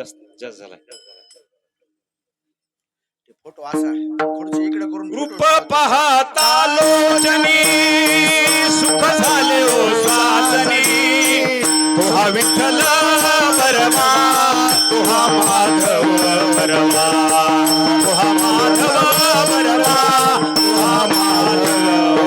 जास्त जास्त झालाय. फोटो असा थोडस इकडे करून रूप पाहता लोचनी सुख झाले ओ साधनी तुहा विठ्ठल परमा तुहा माधव परमा तुहा माधव परमा तुहा माधव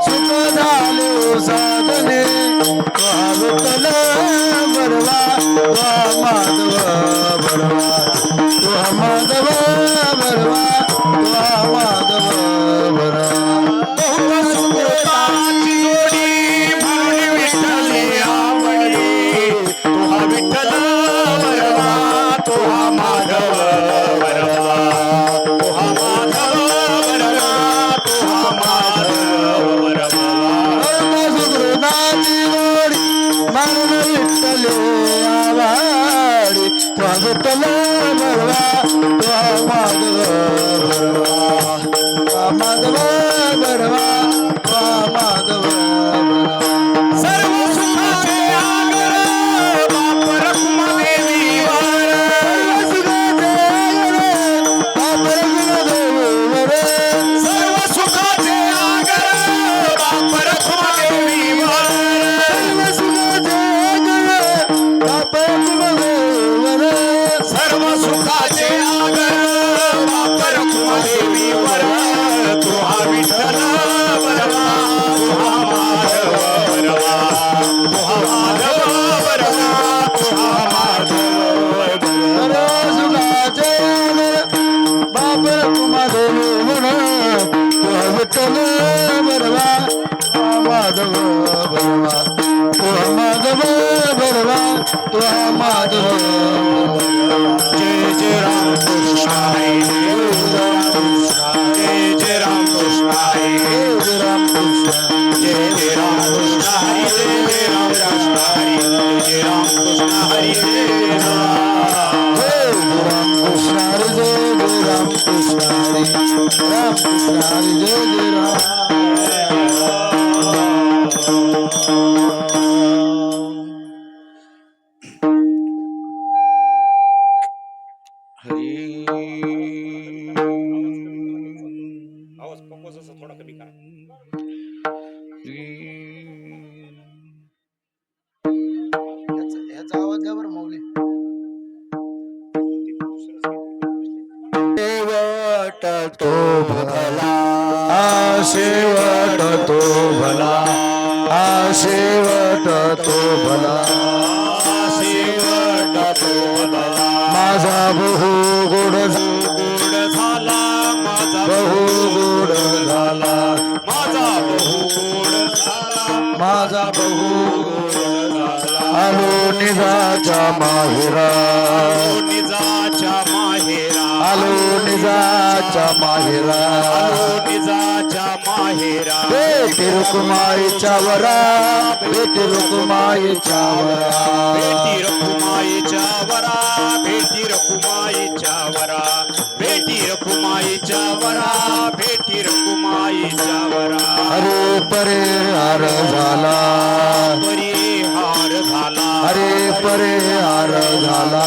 सुख झाले ओ साधने विठ्ठल बरवा রাম शेवट तो भला शेवट तो भला शेवट तो बदला माझा बहु गोड गोड झाला माझा बहु गोड झाला. माझा बहु गोड झाला. माझा बहु गोड झाला. आलो निजाच्या माहेरा. निजाच्या माहेरा. आलो निजाच्या माहेरा. आलो निजाच्या माहेरा। बेटी रुक्माईच्या वरा बेटी रुक्माईच्या वरा. भेटी रखुमाईच्या वरा भेटी रखुमाईच्या वरा. भेटी रखुमाईच्या वरा भेटी रखुमाईच्या वरा. अरे परे हार झाला. परिहार झाला. अरे परे हार झाला.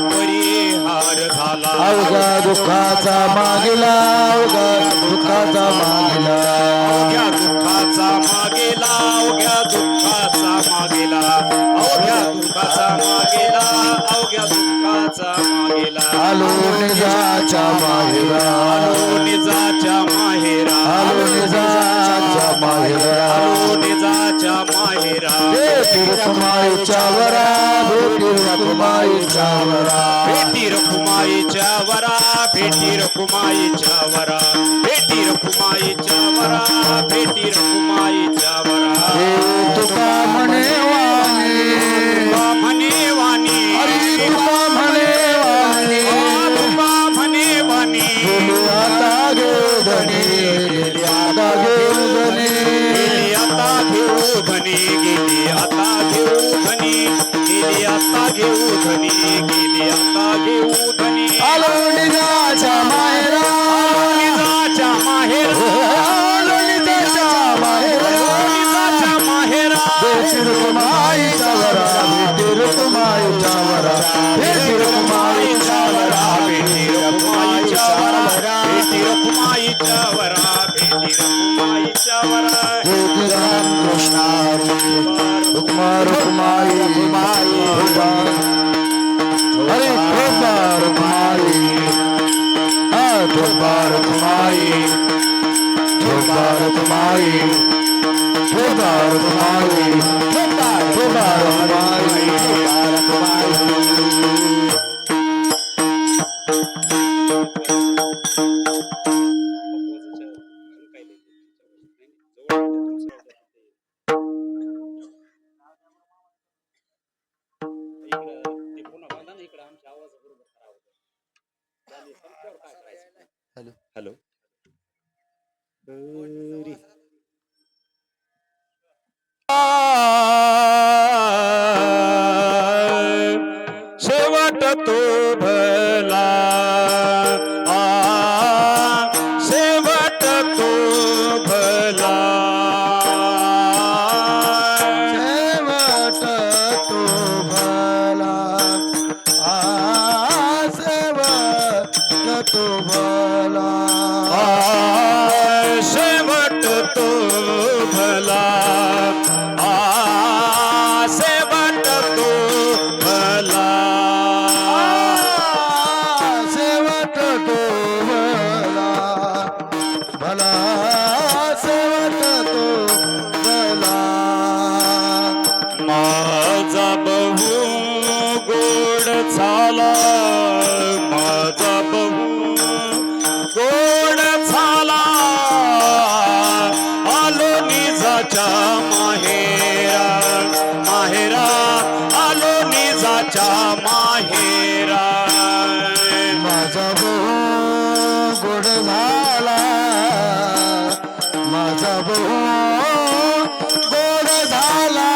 परिहार झाला. अवघा दुःखाचा मागिला अवघा दुःखाचा मागिला निजाच्या माहेरा आलो निजाच्या माहेरा आलो निजाच्या माहेरा आलो निजाच्या माहेरा बेटी रुक्माईच्या वरा बेटी रुक्माईच्या वरा भेटी रखुमाईच्या वरा भेटी रखुमाईच्या वरा भेटी रखुमाईच्या वरा भेटी रखुमाईच्या आता घेऊ धनी गेली आता घेऊ निजाच्या माहेरा माहेरा आलो निजाच्या माहेरा. माझा बो गोड झाला माझा बो गोड झाला.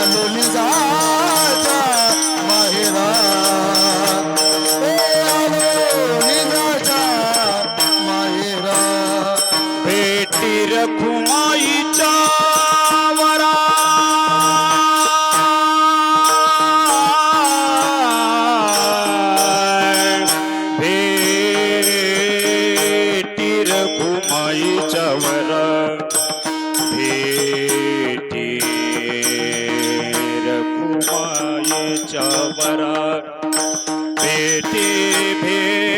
आलो निजाच्या माहेरा. रखू भेटे भेट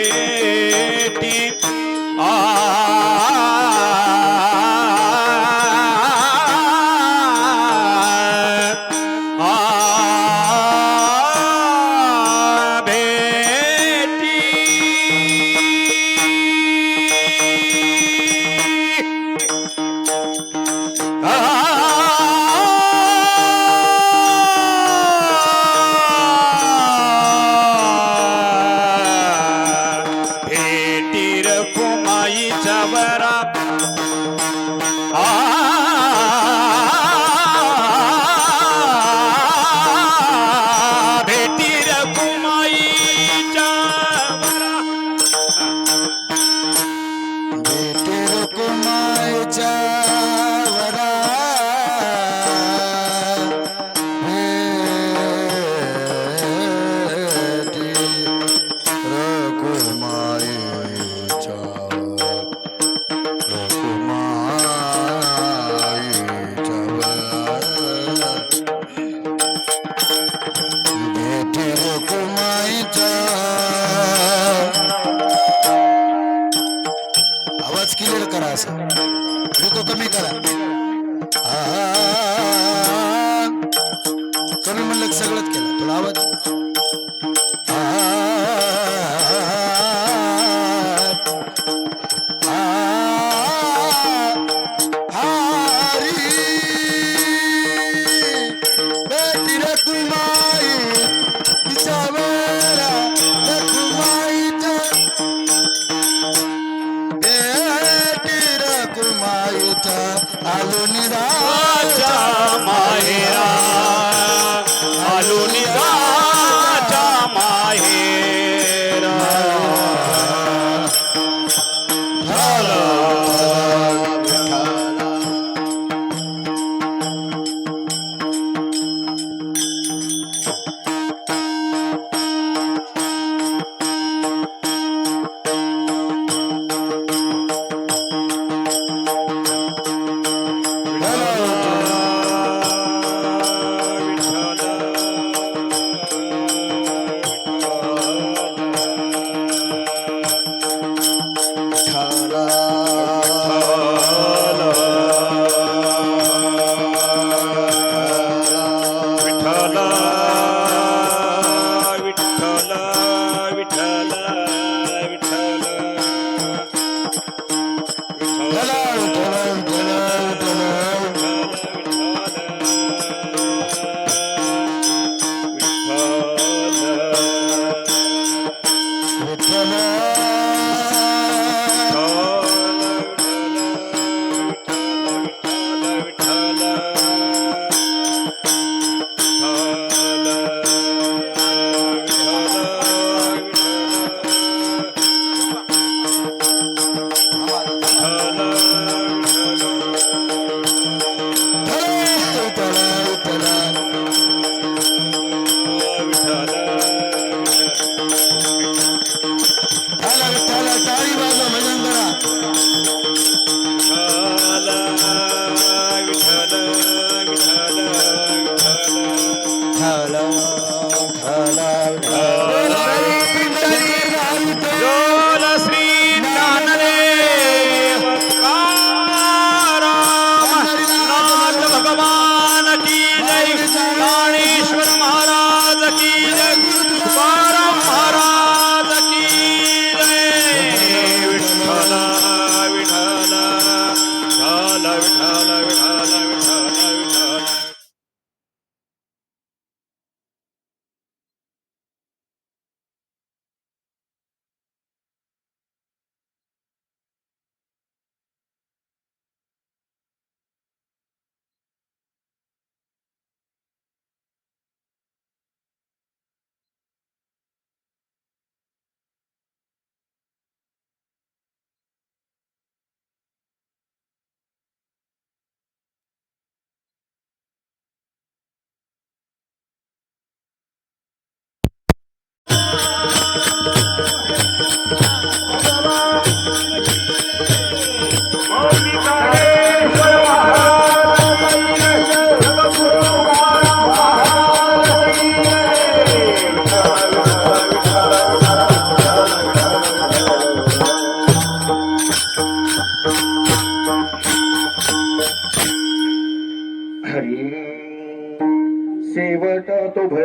आवाज करा असं. रुको कमी करा. कमी म्हणलं सगळंच केलं. तुला आवाज.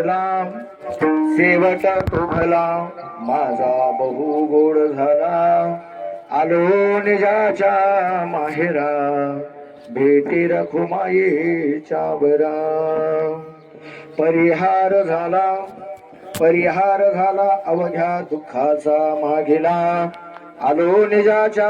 भला शेवट तो भला माझा बहु गोड झाला. आलो निजाच्या माहेरा. भेटी रखुमाईच्या बरा परिहार झाला. परिहार झाला. अवघ्या दुःखाचा मागेला. आलो निजाच्या